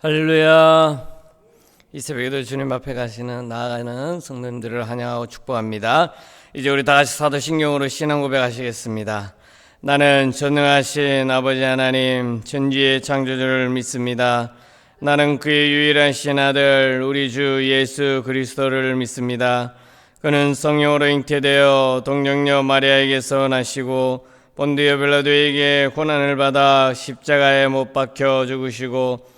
할렐루야. 이 새벽에도 주님 앞에 가시는 나아가는 성도님들을 환영하고 축복합니다. 이제 우리 다 같이 사도신경으로 신앙 고백하시겠습니다. 나는 전능하신 아버지 하나님 전지의 창조주를 믿습니다. 나는 그의 유일한 신아들 우리 주 예수 그리스도를 믿습니다. 그는 성령으로 잉태되어 동정녀 마리아에게서 나시고 본디오 빌라도에게 고난을 받아 십자가에 못 박혀 죽으시고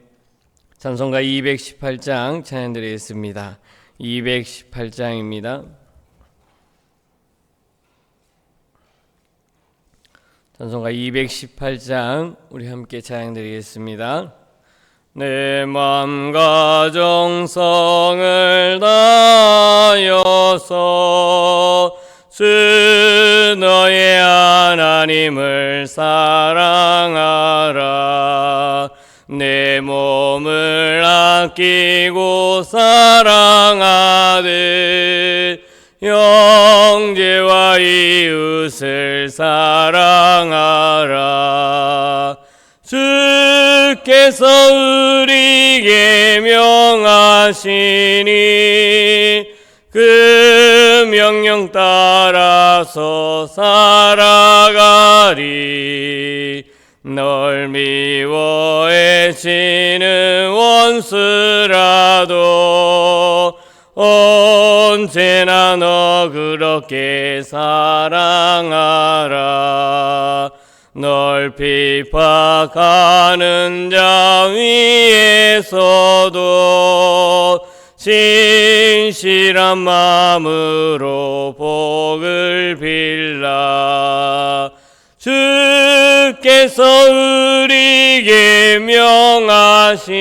찬송가 218장 찬양드리겠습니다. 218장입니다. 찬송가 218장 우리 함께 찬양드리겠습니다. 내 마음과 정성을 다하여서 주 너의 하나님을 사랑하라 내 몸을 아끼고 사랑하듯 형제와 이웃을 사랑하라. 주께서 우리에게 명하시니 그 명령 따라서 살아가리 널 미워해지는 원수라도 언제나 너 그렇게 사랑하라. 널 핍박하는 자 위에서도 진실한 마음으로 복을 빌라. 주 께서 우리에게 명하시니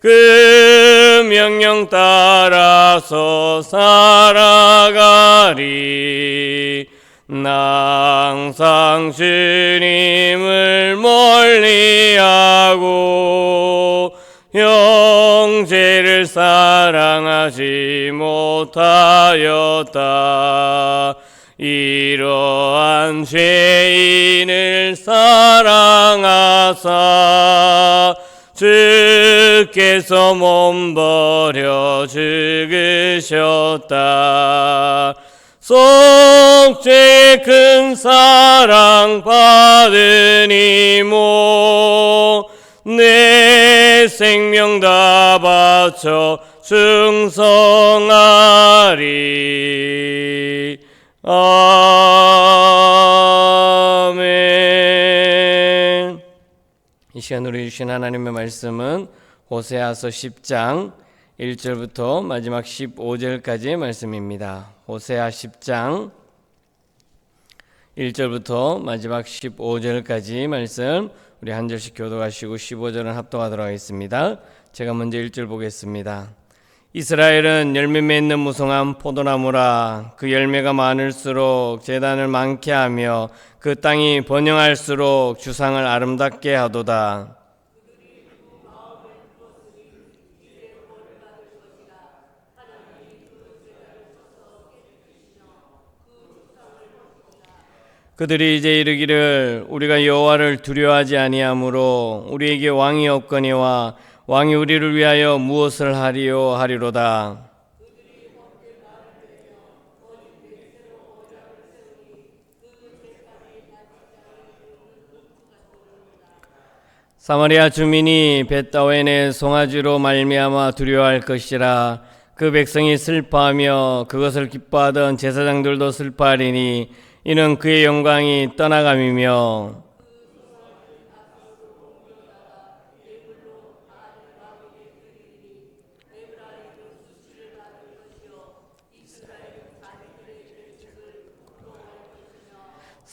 그 명령 따라서 살아가리. 나 항상 주님을 멀리하고 형제를 사랑하지 못하였다 이러한 죄인을 사랑하사 주께서 몸버려 죽으셨다. 속죄의 큰 사랑 받으니 모 내 생명 다 바쳐 충성하리 아멘 이 시간 우리 주신 하나님의 말씀은 호세아서 10장 1절부터 마지막 15절까지의 말씀입니다. 호세아 10장 1절부터 마지막 15절까지 말씀 우리 한 절씩 교도하시고 15절은 합독하도록 하겠습니다. 제가 먼저 1절 보겠습니다. 이스라엘은 열매 맺는 무성한 포도나무라 그 열매가 많을수록 재단을 많게 하며 그 땅이 번영할수록 주상을 아름답게 하도다. 그들이 이제 이르기를 우리가 여호와를 두려워하지 아니하므로 우리에게 왕이 없거니와 왕이 우리를 위하여 무엇을 하리요 하리로다. 사마리아 주민이 벳다웬의 송아지로 말미암아 두려워할 것이라 그 백성이 슬퍼하며 그것을 기뻐하던 제사장들도 슬퍼하리니 이는 그의 영광이 떠나감이며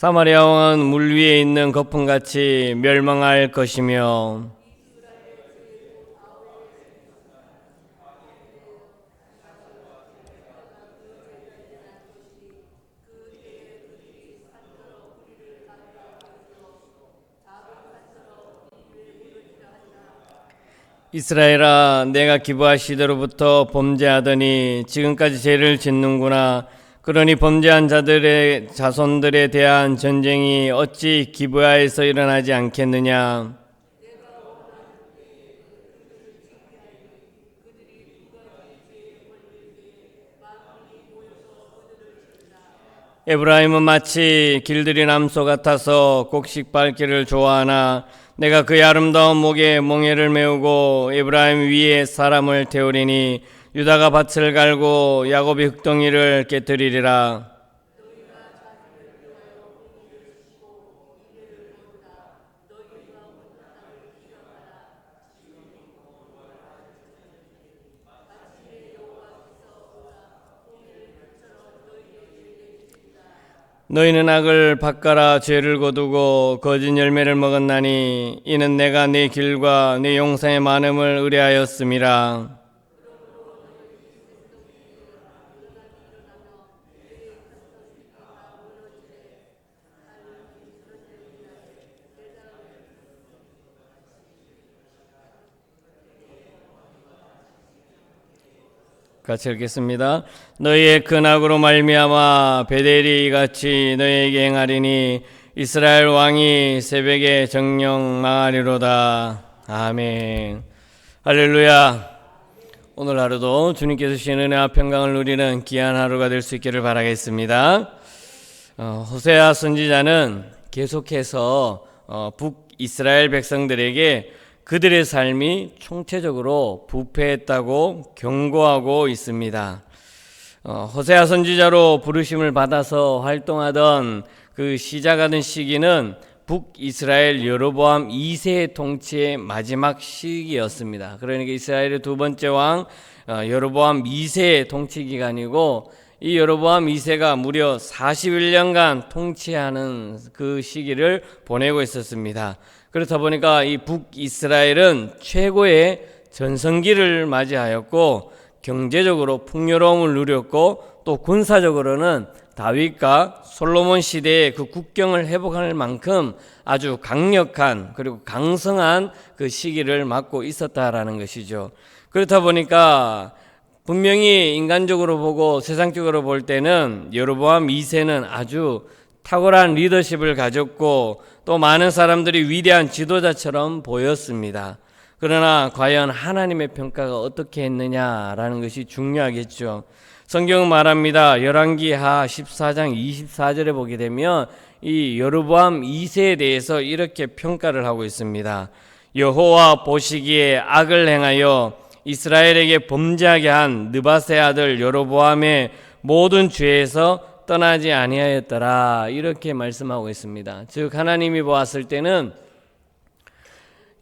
사마리아 왕은 물 위에 있는 거품같이 멸망할 것이며 이스라엘아 내가 기부하시대로부터 범죄하더니 지금까지 죄를 짓는구나. 그러니 범죄한 자들의 자손들에 대한 전쟁이 어찌 기부하에서 일어나지 않겠느냐? 에브라임은 마치 길들이 남소 같아서 곡식 밟기를 좋아하나 내가 그의 아름다운 목에 멍에를 메우고 에브라임 위에 사람을 태우리니 유다가 밭을 갈고 야곱이 흙덩이를 깨뜨리리라. 너희는 악을 바꿔라 죄를 거두고 거짓 열매를 먹었나니 이는 내가 네 길과 네 용상의 많음을 의뢰하였음이라 같이 읽겠습니다. 너희의 큰 악으로 말미암아 베델이 같이 너희에게 행하리니 이스라엘 왕이 새벽에 정령 망하리로다. 아멘. 할렐루야. 오늘 하루도 주님께서 주신 은혜와 평강을 누리는 귀한 하루가 될 수 있기를 바라겠습니다. 어, 호세아 선지자는 계속해서 어, 북 이스라엘 백성들에게 그들의 삶이 총체적으로 부패했다고 경고하고 있습니다. 어, 호세아 선지자로 부르심을 받아서 활동하던 그 시작하는 시기는 북이스라엘 여로보암 2세 통치의 마지막 시기였습니다. 그러니까 이스라엘의 두 번째 왕 어, 여로보암 2세 통치 기간이고 이 여로보암 2세가 무려 41년간 통치하는 그 시기를 보내고 있었습니다. 그렇다 보니까 이 북이스라엘은 최고의 전성기를 맞이하였고 경제적으로 풍요로움을 누렸고 또 군사적으로는 다윗과 솔로몬 시대의 그 국경을 회복할 만큼 아주 강력한 그리고 강성한 그 시기를 맞고 있었다라는 것이죠. 그렇다 보니까 분명히 인간적으로 보고 세상적으로 볼 때는 여로보암 2세는 아주 탁월한 리더십을 가졌고 또 많은 사람들이 위대한 지도자처럼 보였습니다. 그러나 과연 하나님의 평가가 어떻게 했느냐라는 것이 중요하겠죠. 성경은 말합니다. 열왕기하 14장 24절에 보게 되면 이 여로보암 2세에 대해서 이렇게 평가를 하고 있습니다. 여호와 보시기에 악을 행하여 이스라엘에게 범죄하게 한 느바세 아들 여로보암의 모든 죄에서 떠나지 아니하였더라 이렇게 말씀하고 있습니다. 즉 하나님이 보았을 때는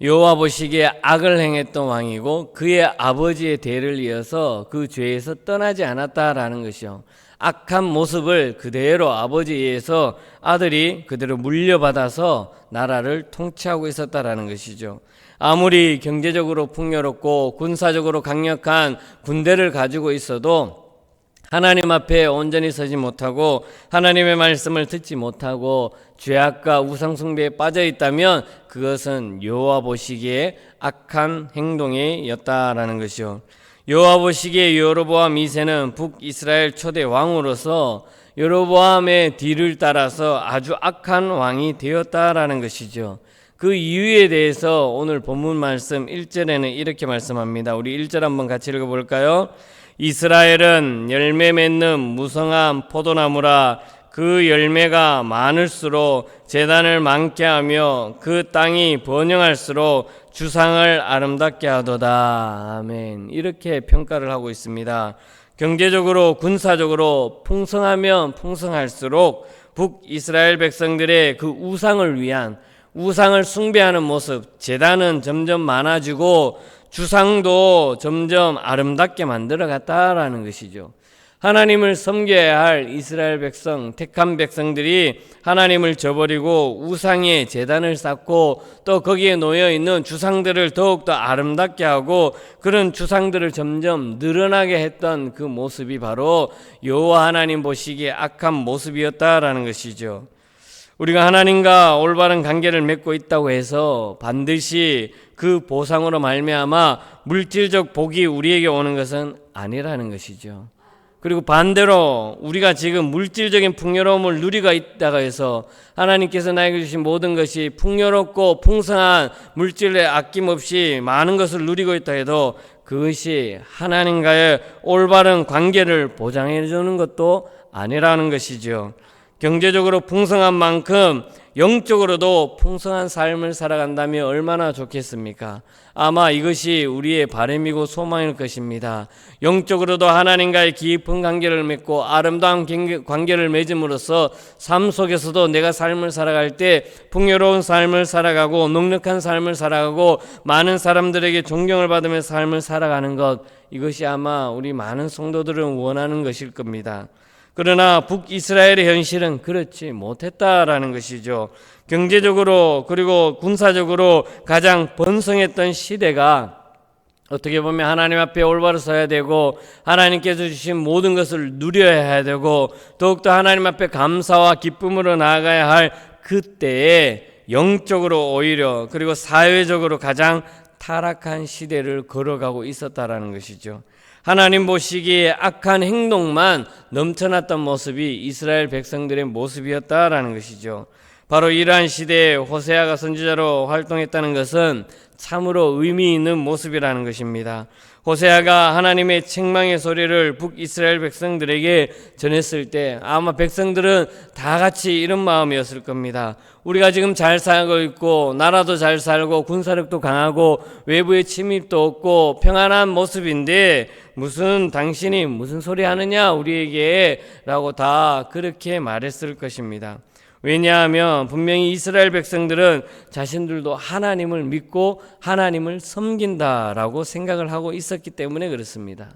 여호와 보시기에 악을 행했던 왕이고 그의 아버지의 대를 이어서 그 죄에서 떠나지 않았다라는 것이요. 악한 모습을 그대로 아버지에 서 아들이 그대로 물려받아서 나라를 통치하고 있었다라는 것이죠. 아무리 경제적으로 풍요롭고 군사적으로 강력한 군대를 가지고 있어도 하나님 앞에 온전히 서지 못하고 하나님의 말씀을 듣지 못하고 죄악과 우상숭배에 빠져 있다면 그것은 여호와 보시기에 악한 행동이었다라는 것이요. 여호와 보시기에 여로보암 2세는 북이스라엘 초대 왕으로서 여로보암의 뒤를 따라서 아주 악한 왕이 되었다라는 것이죠. 그 이유에 대해서 오늘 본문 말씀 1절에는 이렇게 말씀합니다. 우리 1절 한번 같이 읽어 볼까요? 이스라엘은 열매 맺는 무성한 포도나무라 그 열매가 많을수록 재단을 많게 하며 그 땅이 번영할수록 주상을 아름답게 하도다. 아멘. 이렇게 평가를 하고 있습니다. 경제적으로 군사적으로 풍성하면 풍성할수록 북이스라엘 백성들의 그 우상을 위한 우상을 숭배하는 모습, 재단은 점점 많아지고 주상도 점점 아름답게 만들어 갔다라는 것이죠. 하나님을 섬겨야 할 이스라엘 백성, 택한 백성들이 하나님을 저버리고 우상의 재단을 쌓고 또 거기에 놓여 있는 주상들을 더욱더 아름답게 하고 그런 주상들을 점점 늘어나게 했던 그 모습이 바로 여호와 하나님 보시기에 악한 모습이었다라는 것이죠. 우리가 하나님과 올바른 관계를 맺고 있다고 해서 반드시 그 보상으로 말미암아 물질적 복이 우리에게 오는 것은 아니라는 것이죠. 그리고 반대로 우리가 지금 물질적인 풍요로움을 누리고 있다가 해서 하나님께서 나에게 주신 모든 것이 풍요롭고 풍성한 물질에 아낌없이 많은 것을 누리고 있다 해도 그것이 하나님과의 올바른 관계를 보장해 주는 것도 아니라는 것이죠. 경제적으로 풍성한 만큼 영적으로도 풍성한 삶을 살아간다면 얼마나 좋겠습니까? 아마 이것이 우리의 바람이고 소망일 것입니다. 영적으로도 하나님과의 깊은 관계를 맺고 아름다운 관계를 맺음으로써 삶 속에서도 내가 삶을 살아갈 때 풍요로운 삶을 살아가고 넉넉한 삶을 살아가고 많은 사람들에게 존경을 받으며 삶을 살아가는 것 이것이 아마 우리 많은 성도들은 원하는 것일 겁니다. 그러나 북이스라엘의 현실은 그렇지 못했다라는 것이죠. 경제적으로 그리고 군사적으로 가장 번성했던 시대가 어떻게 보면 하나님 앞에 올바로 서야 되고 하나님께서 주신 모든 것을 누려야 되고 더욱더 하나님 앞에 감사와 기쁨으로 나아가야 할 그때에 영적으로 오히려 그리고 사회적으로 가장 타락한 시대를 걸어가고 있었다라는 것이죠. 하나님 보시기에 악한 행동만 넘쳐났던 모습이 이스라엘 백성들의 모습이었다라는 것이죠. 바로 이러한 시대에 호세아가 선지자로 활동했다는 것은 참으로 의미 있는 모습이라는 것입니다. 호세아가 하나님의 책망의 소리를 북이스라엘 백성들에게 전했을 때 아마 백성들은 다 같이 이런 마음이었을 겁니다. 우리가 지금 잘 살고 있고 나라도 잘 살고 군사력도 강하고 외부의 침입도 없고 평안한 모습인데 무슨 당신이 무슨 소리 하느냐 우리에게라고 다 그렇게 말했을 것입니다. 왜냐하면 분명히 이스라엘 백성들은 자신들도 하나님을 믿고 하나님을 섬긴다라고 생각을 하고 있었기 때문에 그렇습니다.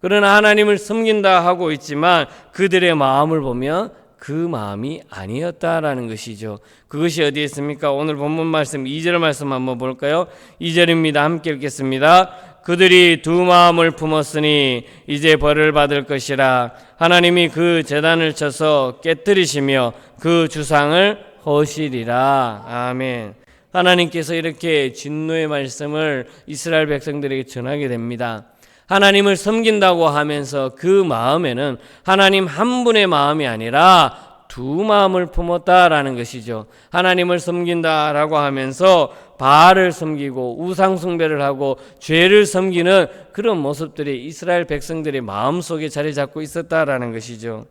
그러나 하나님을 섬긴다 하고 있지만 그들의 마음을 보면 그 마음이 아니었다라는 것이죠. 그것이 어디에 있습니까? 오늘 본문 말씀 2절 말씀 한번 볼까요? 2절입니다. 함께 읽겠습니다. 그들이 두 마음을 품었으니 이제 벌을 받을 것이라 하나님이 그 재단을 쳐서 깨뜨리시며 그 주상을 허시리라 아멘. 하나님께서 이렇게 진노의 말씀을 이스라엘 백성들에게 전하게 됩니다. 하나님을 섬긴다고 하면서 그 마음에는 하나님 한 분의 마음이 아니라 두 마음을 품었다라는 것이죠. 하나님을 섬긴다라고 하면서 바알을 섬기고 우상 숭배를 하고 죄를 섬기는 그런 모습들이 이스라엘 백성들의 마음속에 자리 잡고 있었다라는 것이죠.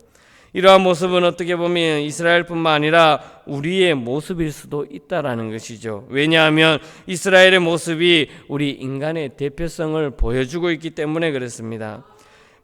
이러한 모습은 어떻게 보면 이스라엘뿐만 아니라 우리의 모습일 수도 있다라는 것이죠. 왜냐하면 이스라엘의 모습이 우리 인간의 대표성을 보여주고 있기 때문에 그렇습니다.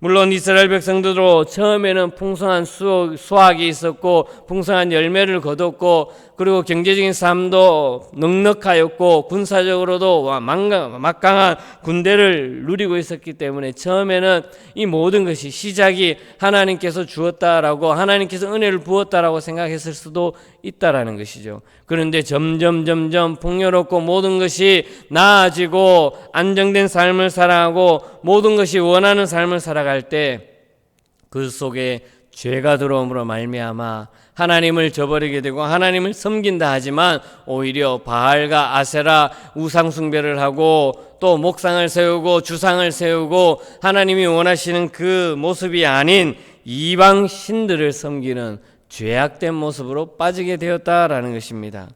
물론 이스라엘 백성들도 처음에는 풍성한 수확이 있었고 풍성한 열매를 거뒀고 그리고 경제적인 삶도 넉넉하였고 군사적으로도 막강한 군대를 누리고 있었기 때문에 처음에는 이 모든 것이 시작이 하나님께서 주었다라고 하나님께서 은혜를 부었다라고 생각했을 수도 있다라는 것이죠. 그런데 점점 점점 풍요롭고 모든 것이 나아지고 안정된 삶을 살아가고 모든 것이 원하는 삶을 살아 갈때그 속에 죄가 들어옴으로 말미암아 하나님을 저버리게 되고 하나님을 섬긴다 하지만 오히려 바알과 아세라 우상 숭배를 하고 또 목상을 세우고 주상을 세우고 하나님이 원하시는 그 모습이 아닌 이방 신들을 섬기는 죄악된 모습으로 빠지게 되었다라는 것입니다.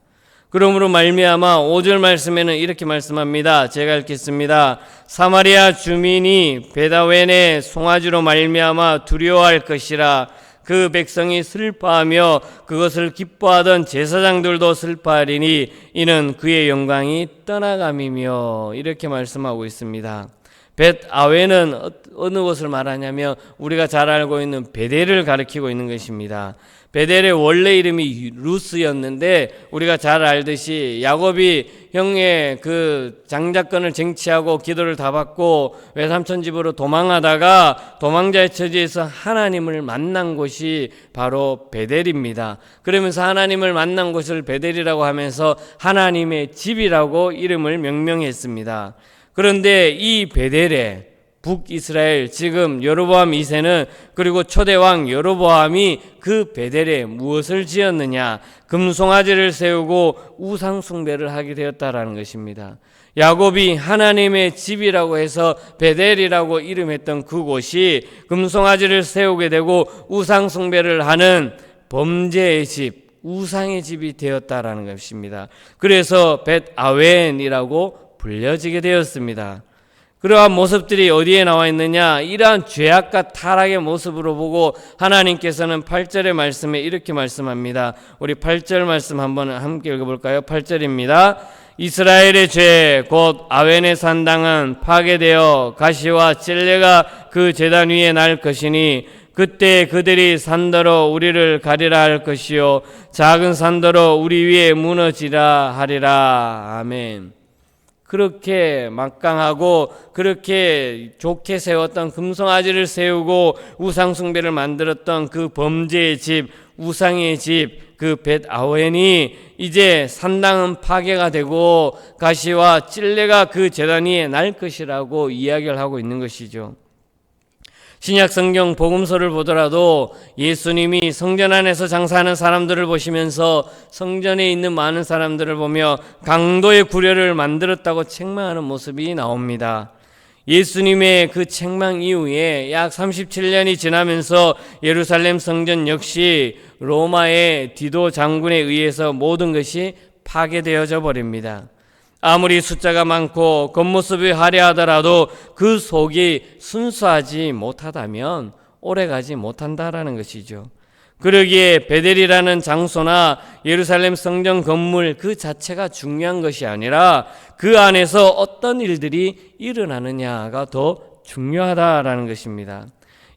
그러므로 말미암아 5절 말씀에는 이렇게 말씀합니다. 제가 읽겠습니다. 사마리아 주민이 베다웬의 송아지로 말미암아 두려워할 것이라 그 백성이 슬퍼하며 그것을 기뻐하던 제사장들도 슬퍼하리니 이는 그의 영광이 떠나감이며 이렇게 말씀하고 있습니다. 벳 아웨는 어, 어느 곳을 말하냐면 우리가 잘 알고 있는 베델을 가리키고 있는 것입니다. 베델의 원래 이름이 루스였는데 우리가 잘 알듯이 야곱이 형의 그 장자권을 쟁취하고 기도를 다 받고 외삼촌 집으로 도망하다가 도망자의 처지에서 하나님을 만난 곳이 바로 베델입니다. 그러면서 하나님을 만난 곳을 베델이라고 하면서 하나님의 집이라고 이름을 명명했습니다. 그런데 이 베델에 북이스라엘 지금 여로보암 2세는 그리고 초대왕 여로보암이 그 베델에 무엇을 지었느냐 금송아지를 세우고 우상 숭배를 하게 되었다라는 것입니다. 야곱이 하나님의 집이라고 해서 베델이라고 이름했던 그곳이 금송아지를 세우게 되고 우상 숭배를 하는 범죄의 집, 우상의 집이 되었다라는 것입니다. 그래서 벳 아웬이라고 불려지게 되었습니다. 그러한 모습들이 어디에 나와 있느냐? 이러한 죄악과 타락의 모습으로 보고 하나님께서는 8절의 말씀에 이렇게 말씀합니다. 우리 8절 말씀 한번 함께 읽어볼까요? 8절입니다. 이스라엘의 죄, 곧 아웬의 산당은 파괴되어 가시와 찔레가 그 재단 위에 날 것이니 그때 그들이 산더러 우리를 가리라 할 것이요 작은 산더러 우리 위에 무너지라 하리라 아멘. 그렇게 막강하고 그렇게 좋게 세웠던 금송아지를 세우고 우상 숭배를 만들었던 그 범죄의 집, 우상의 집, 그 벳아웬이 이제 산당은 파괴가 되고 가시와 찔레가 그 재단 위에 날 것이라고 이야기를 하고 있는 것이죠. 신약 성경 복음서를 보더라도 예수님이 성전 안에서 장사하는 사람들을 보시면서 성전에 있는 많은 사람들을 보며 강도의 구려를 만들었다고 책망하는 모습이 나옵니다. 예수님의 그 책망 이후에 약 37년이 지나면서 예루살렘 성전 역시 로마의 디도 장군에 의해서 모든 것이 파괴되어져 버립니다. 아무리 숫자가 많고 겉모습이 화려하더라도 그 속이 순수하지 못하다면 오래가지 못한다라는 것이죠. 그러기에 베델이라는 장소나 예루살렘 성전 건물 그 자체가 중요한 것이 아니라 그 안에서 어떤 일들이 일어나느냐가 더 중요하다라는 것입니다.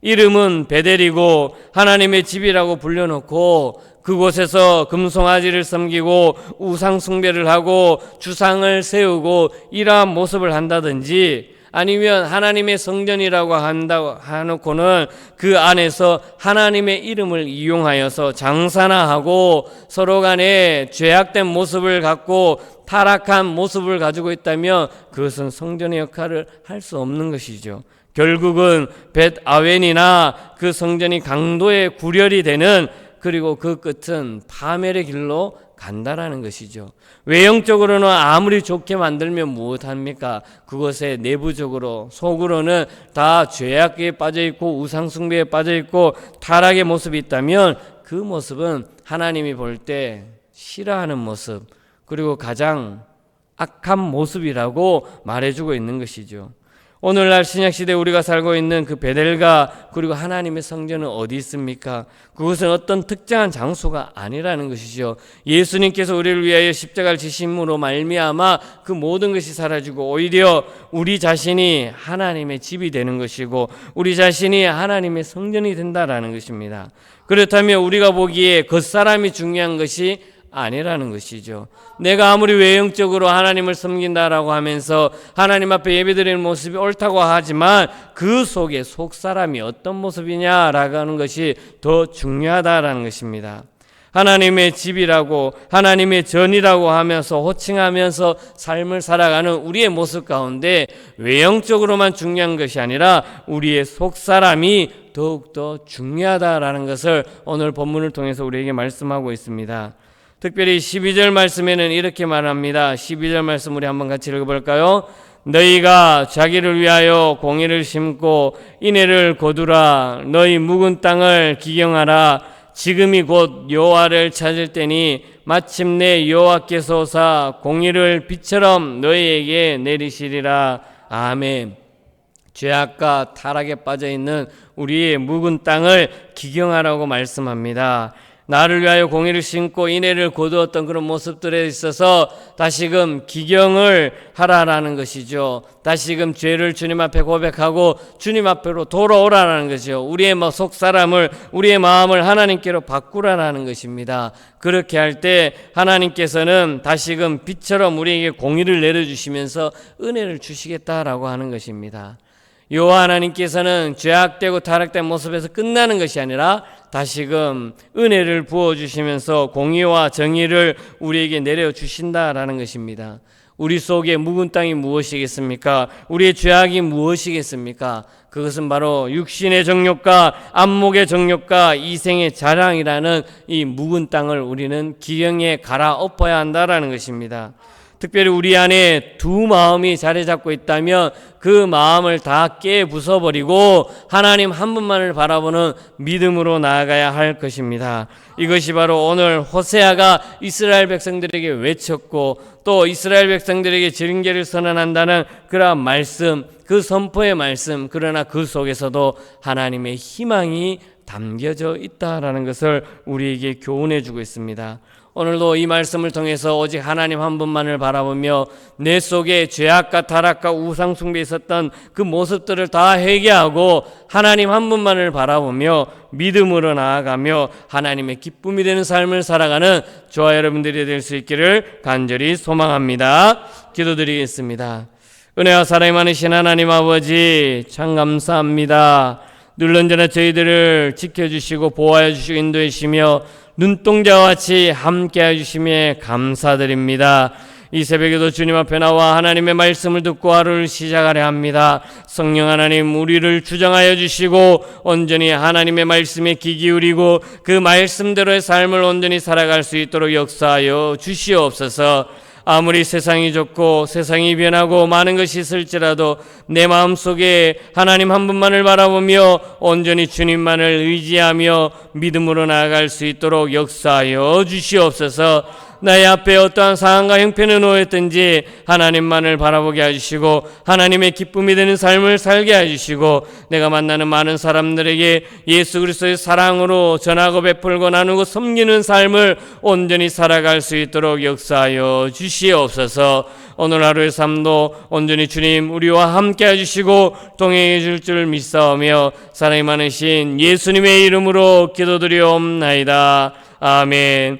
이름은 베델이고 하나님의 집이라고 불려놓고 그곳에서 금송아지를 섬기고 우상 숭배를 하고 주상을 세우고 이러한 모습을 한다든지 아니면 하나님의 성전이라고 한다고 하놓고는 그 안에서 하나님의 이름을 이용하여서 장사나 하고 서로 간에 죄악된 모습을 갖고 타락한 모습을 가지고 있다면 그것은 성전의 역할을 할 수 없는 것이죠. 결국은 벳 아웬이나 그 성전이 강도의 구렬이 되는 그리고 그 끝은 파멸의 길로 간다라는 것이죠. 외형적으로는 아무리 좋게 만들면 무엇합니까? 그것에 내부적으로 속으로는 다 죄악에 빠져 있고 우상숭배에 빠져 있고 타락의 모습이 있다면 그 모습은 하나님이 볼 때 싫어하는 모습 그리고 가장 악한 모습이라고 말해주고 있는 것이죠. 오늘날 신약 시대 우리가 살고 있는 그 베델과 그리고 하나님의 성전은 어디 있습니까? 그것은 어떤 특정한 장소가 아니라는 것이죠. 예수님께서 우리를 위하여 십자가를 지심으로 말미암아 그 모든 것이 사라지고 오히려 우리 자신이 하나님의 집이 되는 것이고 우리 자신이 하나님의 성전이 된다라는 것입니다. 그렇다면 우리가 보기에 겉사람이 중요한 것이 아니라는 것이죠. 내가 아무리 외형적으로 하나님을 섬긴다라고 하면서 하나님 앞에 예배드리는 모습이 옳다고 하지만 그 속에 속 사람이 어떤 모습이냐라고 하는 것이 더 중요하다라는 것입니다. 하나님의 집이라고 하나님의 전이라고 하면서 호칭하면서 삶을 살아가는 우리의 모습 가운데 외형적으로만 중요한 것이 아니라 우리의 속 사람이 더욱더 중요하다라는 것을 오늘 본문을 통해서 우리에게 말씀하고 있습니다. 특별히 12절 말씀에는 이렇게 말합니다. 12절 말씀 우리 한번 같이 읽어볼까요? 너희가 자기를 위하여 공의를 심고 인애를 거두라. 너희 묵은 땅을 기경하라. 지금이 곧 여호와를 찾을 때니 마침내 여호와께서 오사 공의를 빛처럼 너희에게 내리시리라. 아멘. 죄악과 타락에 빠져 있는 우리의 묵은 땅을 기경하라고 말씀합니다. 나를 위하여 공의를 심고 인애를 거두었던 그런 모습들에 있어서 다시금 기경을 하라라는 것이죠. 다시금 죄를 주님 앞에 고백하고 주님 앞으로 돌아오라라는 것이죠. 우리의 뭐속 사람을 우리의 마음을 하나님께로 바꾸라라는 것입니다. 그렇게 할 때 하나님께서는 다시금 빛처럼 우리에게 공의를 내려주시면서 은혜를 주시겠다라고 하는 것입니다. 여호와 하나님께서는 죄악되고 타락된 모습에서 끝나는 것이 아니라 다시금 은혜를 부어 주시면서 공의와 정의를 우리에게 내려 주신다라는 것입니다. 우리 속에 묵은 땅이 무엇이겠습니까? 우리의 죄악이 무엇이겠습니까? 그것은 바로 육신의 정욕과 안목의 정욕과 이생의 자랑이라는 이 묵은 땅을 우리는 기경에 갈아엎어야 한다라는 것입니다. 특별히 우리 안에 두 마음이 자리 잡고 있다면 그 마음을 다 깨 부숴 버리고 하나님 한 분만을 바라보는 믿음으로 나아가야 할 것입니다. 이것이 바로 오늘 호세아가 이스라엘 백성들에게 외쳤고 또 이스라엘 백성들에게 징계를 선언한다는 그러한 말씀, 그 선포의 말씀, 그러나 그 속에서도 하나님의 희망이 담겨져 있다라는 것을 우리에게 교훈해 주고 있습니다. 오늘도 이 말씀을 통해서 오직 하나님 한 분만을 바라보며 내 속에 죄악과 타락과 우상 숭배 있었던 그 모습들을 다 회개하고 하나님 한 분만을 바라보며 믿음으로 나아가며 하나님의 기쁨이 되는 삶을 살아가는 저와 여러분들이 될 수 있기를 간절히 소망합니다. 기도드리겠습니다. 은혜와 사랑이 많으신 하나님 아버지 참 감사합니다. 늘 언제나 저희들을 지켜주시고 보호하여 주시고 인도해 주시며 눈동자와 같이 함께 해 주심에 감사드립니다. 이 새벽에도 주님 앞에 나와 하나님의 말씀을 듣고 하루를 시작하려 합니다. 성령 하나님 우리를 주장하여 주시고 온전히 하나님의 말씀에 귀 기울이고 그 말씀대로의 삶을 온전히 살아갈 수 있도록 역사하여 주시옵소서. 아무리 세상이 좋고 세상이 변하고 많은 것이 있을지라도 내 마음 속에 하나님 한 분만을 바라보며 온전히 주님만을 의지하며 믿음으로 나아갈 수 있도록 역사하여 주시옵소서. 나의 앞에 어떠한 상황과 형편에 놓였든지 하나님만을 바라보게 해주시고 하나님의 기쁨이 되는 삶을 살게 해주시고 내가 만나는 많은 사람들에게 예수 그리스도의 사랑으로 전하고 베풀고 나누고 섬기는 삶을 온전히 살아갈 수 있도록 역사하여 주시옵소서 오늘 하루의 삶도 온전히 주님 우리와 함께 해주시고 동행해 줄 줄 믿사오며 사랑이 많으신 예수님의 이름으로 기도드리옵나이다 아멘.